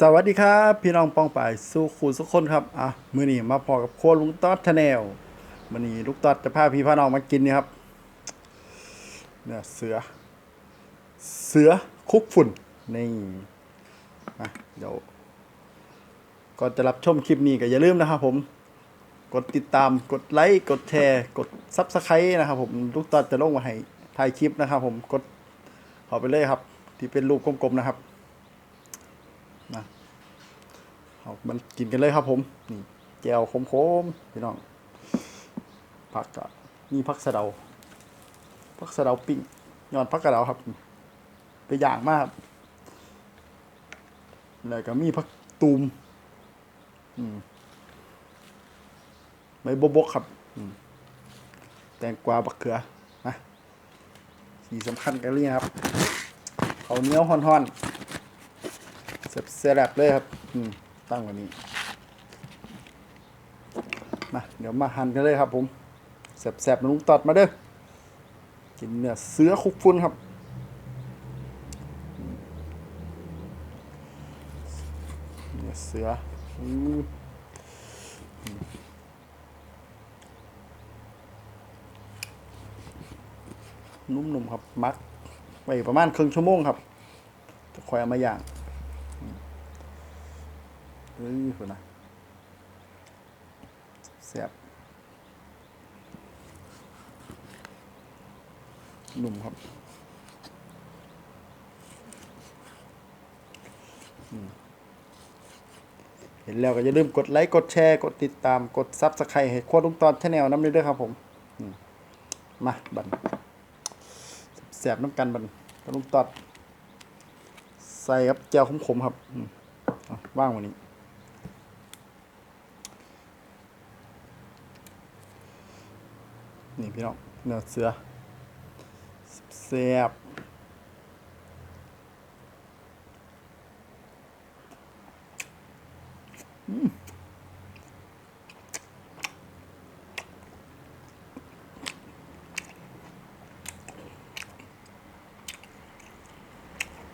สวัสดีครับ พี่น้องป้องปายสู้คูสุกคนครับอะมื้อนี้มาพอกับโครัวลุงต๊อดทะแนลมื้อนี้ลูกต๊อดจะพาพี่พาน้องมากินนี่ครับเนี่ยเสือ เสือคุกฝุ่นนี่มาเดี๋ยวก่อนจะรับชมคลิปนี้ก็อย่าลืมนะครับ ผม กดติดตามกดไลค์กดแชร์ กดซับสไครต์นะครับ ผมลูกต๊อดจะลงมาให้ถ่ายคลิปนะครับ ผมกดข้าไปเลยครับ ที่เป็นรูปกลมๆนะครับ เอามันกินกันเลยครับผมนี่แจวขมๆพี่น้องผักก็มีผักสะเดาผักสะเดาปิ้งยอดผักกระเดาครับ ไปอย่างมากแล้วก็มีผักตูมอืมใบบกครับอืมแตงกวาบักเขือนะสีสำคัญกันเลยครับเขาเนี้ยวห่อนๆเสียบๆเลยครับ อืม ตั้งวันนี้มาเดี๋ยวมาหั่นกันเลยครับผมแสบๆนะลุงตอดมาเด้อกินเนื้อเสือคุกฟุ้นครับ เนื้อเสืออนุ่มๆครับ มักไว้ประมาณครึ่งชั่วโมงครับจะคอยเอามาย่าง เฮ้ยคนนะแซ่บหนุ่มครับเห็นแล้วก็อย่าลืมกดไลค์ กดแชร์ กดติดตาม กดซับสไครต์ให้โคตรลุงตอนชาแนลน้ำเลยด้วยครับผม มาบันแสบน้ำกันบันลุงตอด ใส่ครับแจวขมๆครับว่างวันนี้ นี่พี่น้องเนื้อเสือแซ่บอืม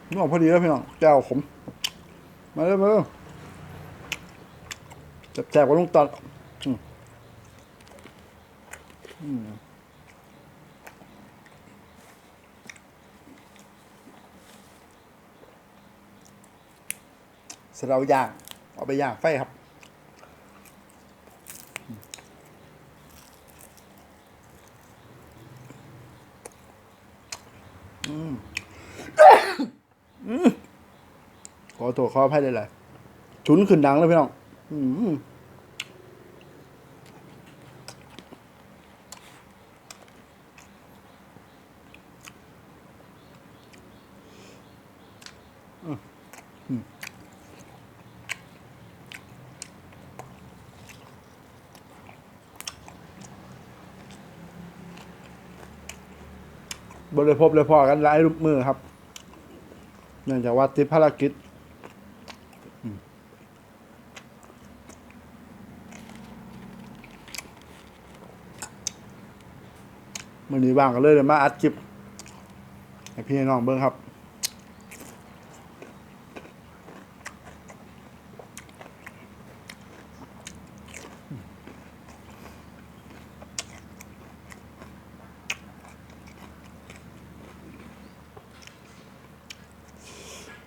นี่ออกพอดีแล้วพี่น้องแก้วขมมาเลยมาเลยจับแจกกว่าลุงตัดอืมอืมเสร็จแล้วย่างเอาไปย่างไฟครับอขอตัวขออภัยได้เลยชุนขึ้นดังเลยพี่น้องอืมอืม อืมบริพบเลยพอกันหลายรูปมือครับ เนื่องจากว่าติดภารกิจมันนี้บ้างกันเลยเลยมาอัดคลิปให้พี่น้องเบิ้งครับ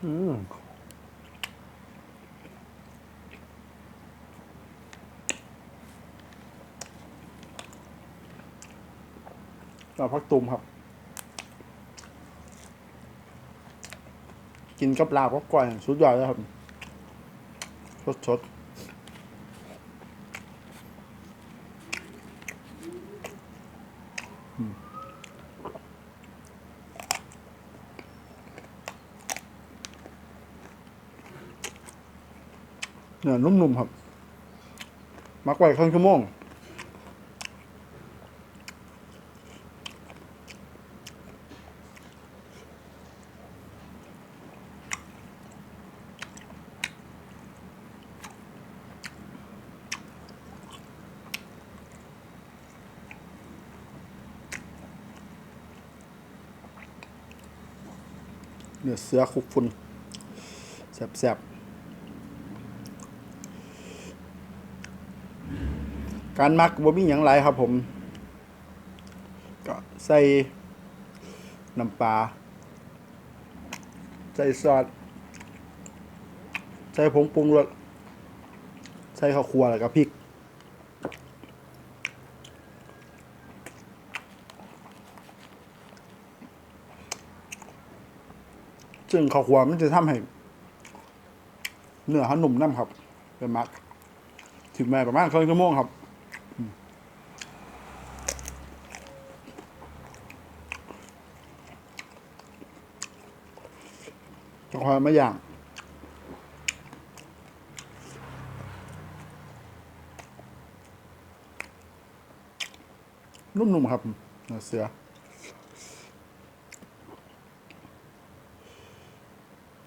อืมเราพักตุ่มครับ กินกับลาบก็ก่อยสุดยอดเลยครับสดสดอืม เนื้อนุ่มๆครับมักไว้ครึ่งชั่วโมงเนื้อเสือคุกฝุ่นแซ่บๆ การมักบ่มีหยังหลายครับผม ก็ใส่น้ำปลาใส่ซอสใส่ผงปรุงรสใส่ข้าวคั่วแล้วก็พริกซึ่งข้าวคั่วมันจะทำให้เนื้อเขาหนุ่มน้ำครับเป็นมักถึงแม้ประมาณครึ่งชั่วโมงครับ จะคอยมาอย่าง นุ่มๆครับเสือ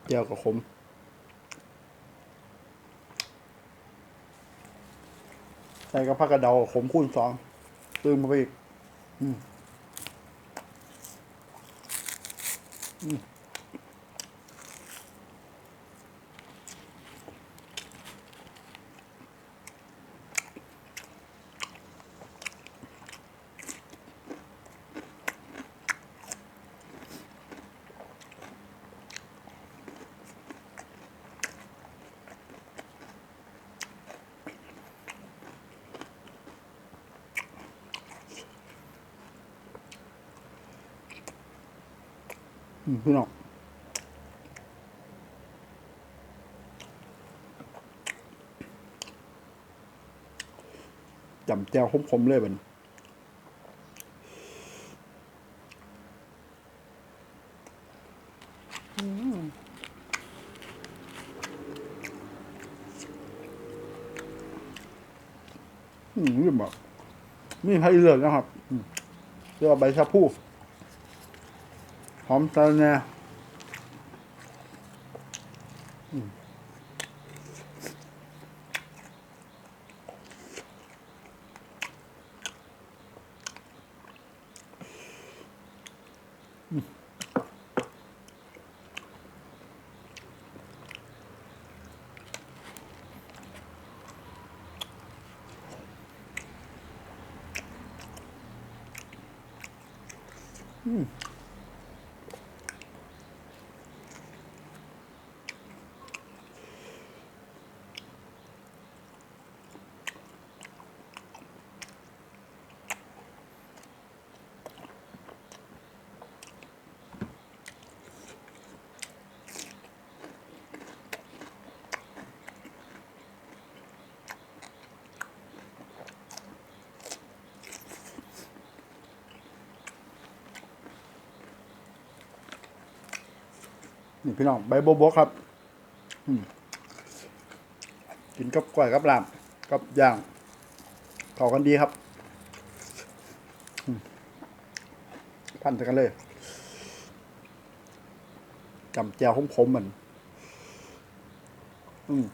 เจียวกับขมใส่กับผักกระเดาขมคูณสองตื่มมาไปอีก อืม อืม พี่น้องจำแจวขมๆเลยบันอืมนี่บอกมีให้เลือกนะครับเรียกว่าใบชะพู หอมตะแหน่อืม นี่พี่น้องใบโบโบครับกินกับกล้วยกับลาบกับย่างเข้ากันดีครับพันกันเลยจำแจวขมๆมัน อืม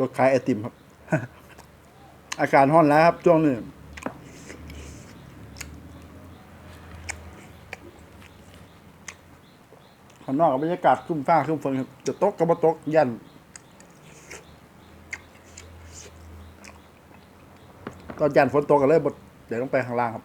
รถขายไอติมครับ อากาศร้อนแล้วครับช่วงนี้ข้างนอกบรรยากาศครึ้มฟ้าครึ้มฝนครับจะตกก็มาตกยันตอนยันฝนตกกันเลยบดเดี๋ยวต้องไปข้างล่างครับ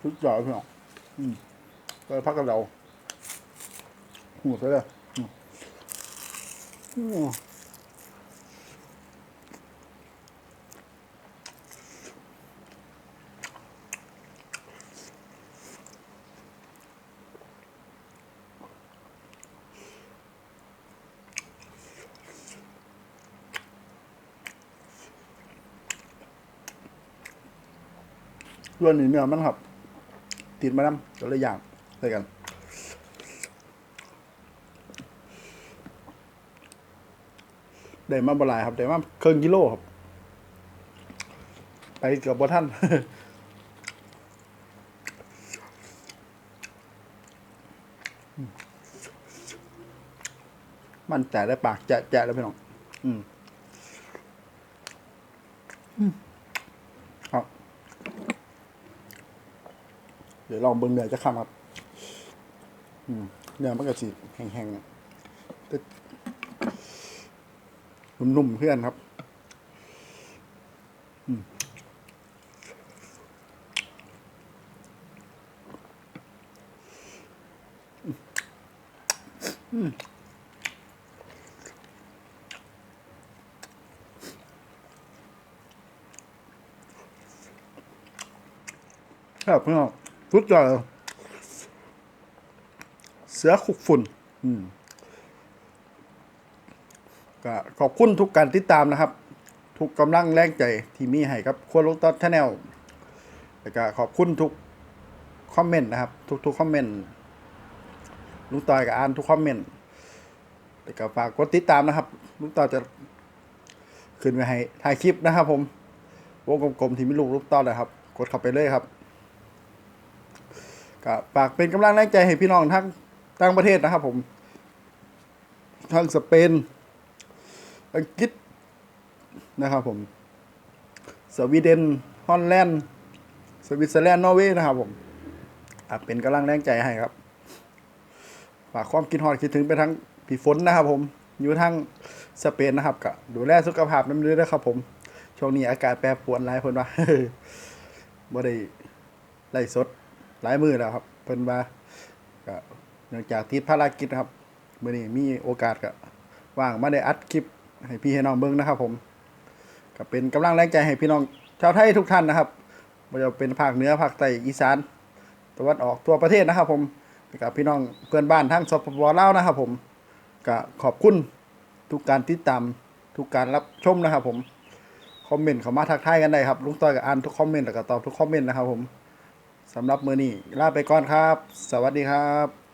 ชุดใหญ่พี่น้องอืมไปพักกันเราหัวไปเลย ส่วนนี้เนื้อมันครับ ติดมาน้ำก็เลยอย่างใส่กันได้มาบหลายครับได้มาครึ่งกิโลครับ ไปเกือบบ่ท่านมันแจได้ปากแจะแจะแล้วพี่น้อง อืม อืมครับ เดี๋ยวลองเบิ่งเนื้อจะคำครับเนื้อมันก็สีแห้งๆนุ่มๆเพื่อนครับอืมอืมครับพี่น้อง ทุกอย่างเสือขุกฝุ่น อืมก็ขอบคุณทุกการติดตามนะครับ ทุกกำลังแรงใจที่มีให้ครับครัวลูกต๊อดชาแนลแล้วก็ขอบคุณทุกคอมเมนต์นะครับ ทุกๆคอมเมนต์ลุงต่อยกับอ่านทุกคอมเมนต์แล้วก็ฝากกดติดตามนะครับลุงต่อยจะขึ้นไว้ให้ถ่ายคลิปนะครับ ผมวงกลมๆที่มีลูกลูกต้อนนะครับ กดเข้าไปเลยครับ ก็ฝากเป็นกำลังแรงใจให้พี่น้องทั้งต่างประเทศนะครับผม ทั้งสเปน อังกฤษนะครับผม สวีเดน ฮอลแลนด์ สวิตเซอร์แลนด์ นอร์เวย์นะครับผมเป็นกำลังแรงใจให้ครับ ฝากความคิดฮอดคิดถึงไปทั้งพี่ฝนนะครับผม อยู่ทั้งสเปนนะครับก็ดูแลสุขภาพน้ำด้วยนะครับผม ช่วงนี้อากาศแปรปรวนหลายคนว่าบ่ได้ไล่สด หลายมือแล้วครับ เพิ่นว่าก็เนื่องจากติดภารกิจนะครับมื้อนี้มีโอกาสก็ว่างมาได้อัดคลิปให้พี่ให้น้องเบิ่งนะครับผมก็เป็นกำลังแรงใจให้พี่น้องชาวไทยทุกท่านนะครับบ่ว่าจะเป็นภาคเหนือภาคใต้อีสานตะวันออกทั่วประเทศนะครับ ผมกับพี่น้องเพื่อนบ้านทั้งสปปลาวนะครับ ผมก็ขอบคุณทุกการติดตามทุกการรับชมนะครับ ผมคอมเมนต์เข้ามาทักทายกันได้ครับลุงต้อยก็อ่านทุกคอมเมนต์แล้วก็ตอบทุกคอมเมนต์นะครับผม สำหรับมือนี้ลาไปก่อนครับ สวัสดีครับ